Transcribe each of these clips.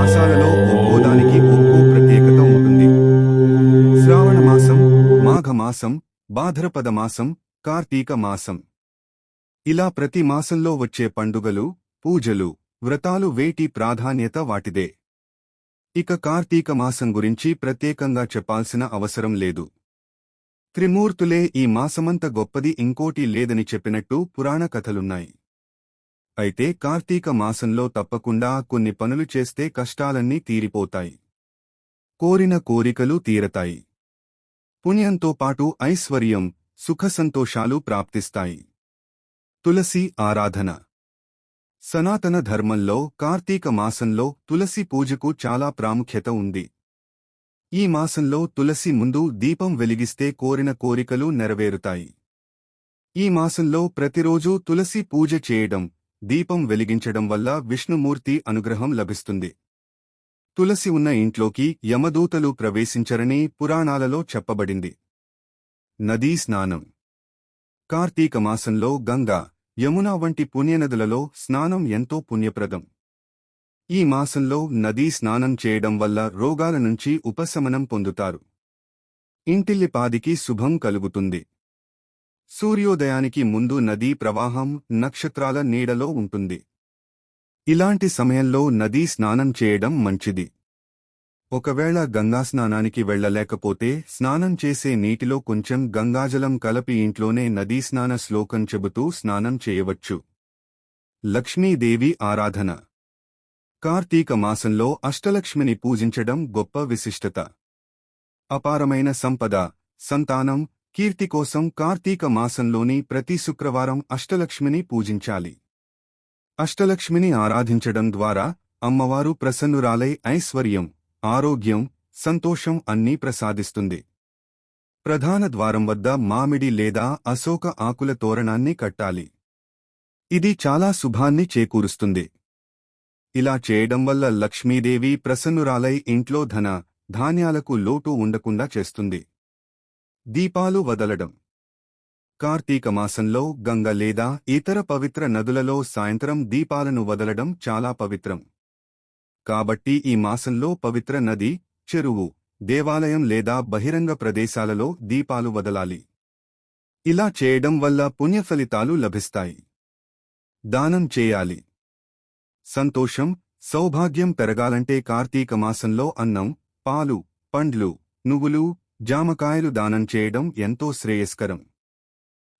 మాసాలలో ఒక్కోదానికి ఒక్కో ప్రత్యేకత ఉంటుంది. శ్రావణ మాసం మాఘమాసం భాద్రపద మాసం కార్తీక మాసం. ఇలా ప్రతి మాసంలో వచ్చే పండుగలు పూజలు వ్రతాలు వేటి ప్రాధాన్యత వాటిదే. ఇక కార్తీక మాసం గురించి ప్రత్యేకంగా చెప్పాల్సిన అవసరం లేదు. త్రిమూర్తులే ఈ మాసమంత గొప్పది ఇంకోటి లేదని చెప్పినట్టు పురాణ కథలున్నాయి. అయితే కార్తీక మాసంలో తప్పకుండా కొన్ని పనులు చేస్తే కష్టాలన్నీ తీరిపోతాయి. కోరిన కోరికలు తీరతాయి. పుణ్యంతో పాటు ఐశ్వర్యం సుఖసంతోషాలు ప్రాప్తిస్తాయి. తులసి ఆరాధన. సనాతన ధర్మంలో కార్తీక మాసంలో తులసి పూజకు చాలా ప్రాముఖ్యత ఉంది. ఈ మాసంలో తులసి ముందు దీపం వెలిగిస్తే కోరిన కోరికలు నెరవేరుతాయి. ఈ మాసంలో ప్రతిరోజూ తులసి పూజ చేయడం దీపం వెలిగించడం వల్ల విష్ణుమూర్తి అనుగ్రహం లభిస్తుంది. తులసి ఉన్న ఇంట్లోకి యమదూతలు ప్రవేశించరని పురాణాలలో చెప్పబడింది. నదీ స్నానం. కార్తీక మాసంలో గంగా యమున వంటి పుణ్యనదులలో స్నానం ఎంతో పుణ్యప్రదం. ఈ మాసంలో నదీ స్నానం చేయడం వల్ల రోగాల నుంచి ఉపశమనం పొందుతారు. ఇంటిల్లిపాదికి శుభం కలుగుతుంది. సూర్యోదయానికి ముందు నదీ ప్రవాహం నక్షత్రాల నీడలో ఉంటుంది. ఇలాంటి సమయంలో నదీ స్నానం చేయడం మంచిది. ఒకవేళ గంగా స్నానానికి వెళ్ళలేకపోతే స్నానం చేసే నీటిలో కొంచెం గంగాజలం కలపి ఇంట్లోనే నదీ స్నాన శ్లోకం చెబుతూ స్నానం చేయవచ్చు. లక్ష్మీదేవి ఆరాధన. కార్తీక మాసంలో అష్టలక్ష్మిని పూజించడం గొప్ప విశిష్టత. అపారమైన సంపద సంతానం కీర్తి కోసం కార్తీక మాసంలోని ప్రతి శుక్రవారం అష్టలక్ష్మిని పూజించాలి. అష్టలక్ష్మిని ఆరాధించడం ద్వారా అమ్మవారు ప్రసన్నురాలై ఐశ్వర్యం ఆరోగ్యం సంతోషం అన్నీ ప్రసాదిస్తుంది. ప్రధాన ద్వారం వద్ద మామిడి లేదా అశోక ఆకుల తోరణాన్ని కట్టాలి. ఇది చాలా శుభాన్ని చేకూరుస్తుంది. ఇలా చేయడం వల్ల లక్ష్మీదేవి ప్రసన్నురాలై ఇంట్లో ధన ధాన్యాలకు లోటు ఉండకుండా చేస్తుంది. దీపాలు వదలడం. కార్తీక మాసంలో గంగ లేదా ఇతర పవిత్ర నదులలో సాయంత్రం దీపాలను వదలడం చాలా పవిత్రం. కాబట్టి ఈ మాసంలో పవిత్ర నది చెరువు దేవాలయం లేదా బహిరంగ ప్రదేశాలలో దీపాలు వదలాలి. ఇలా చేయడం వల్ల పుణ్యఫలితాలు లభిస్తాయి. దానం చేయాలి. సంతోషం సౌభాగ్యం పెరగాలంటే కార్తీక మాసంలో అన్నం పాలు పండ్లు నువ్వులు జామకాయలు దానం చేయడం ఎంతో శ్రేయస్కరం.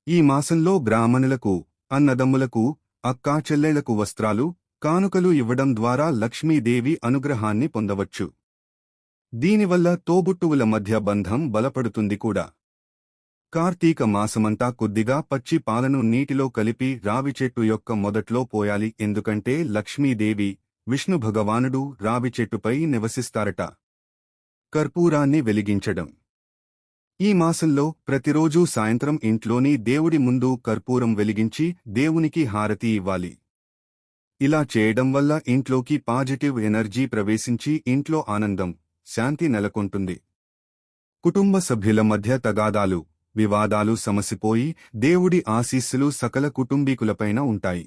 ఈ మాసంలో బ్రాహ్మణులకు అన్నదమ్ములకు అక్కా చెల్లెళ్ళకు వస్త్రాలు కానుకలు ఇవ్వడం ద్వారా లక్ష్మీదేవి అనుగ్రహాన్ని పొందవచ్చు. దీనివల్ల తోబుట్టువుల మధ్య బంధం బలపడుతుంది కూడా. కార్తీక మాసమంతా కొద్దిగా పచ్చి పాలను నీటిలో కలిపి రావి చెట్టు యొక్క మొదట్లో పోయాలి ఎందుకంటే లక్ష్మీదేవి విష్ణు భగవానుడు రావి చెట్టుపై నివసిస్తారట. కర్పూరాన్ని వెలిగించడం. ఈ మాసంలో ప్రతిరోజూ సాయంత్రం ఇంట్లోని దేవుడి ముందు కర్పూరం వెలిగించి దేవునికి హారతి ఇవ్వాలి. ఇలా చేయడం వల్ల ఇంట్లోకి పాజిటివ్ ఎనర్జీ ప్రవేశించి ఇంట్లో ఆనందం శాంతి నెలకొంటుంది. కుటుంబ సభ్యుల మధ్య తగాదాలు వివాదాలు సమసిపోయి దేవుడి ఆశీస్సులు సకల కుటుంబీకులపైన ఉంటాయి.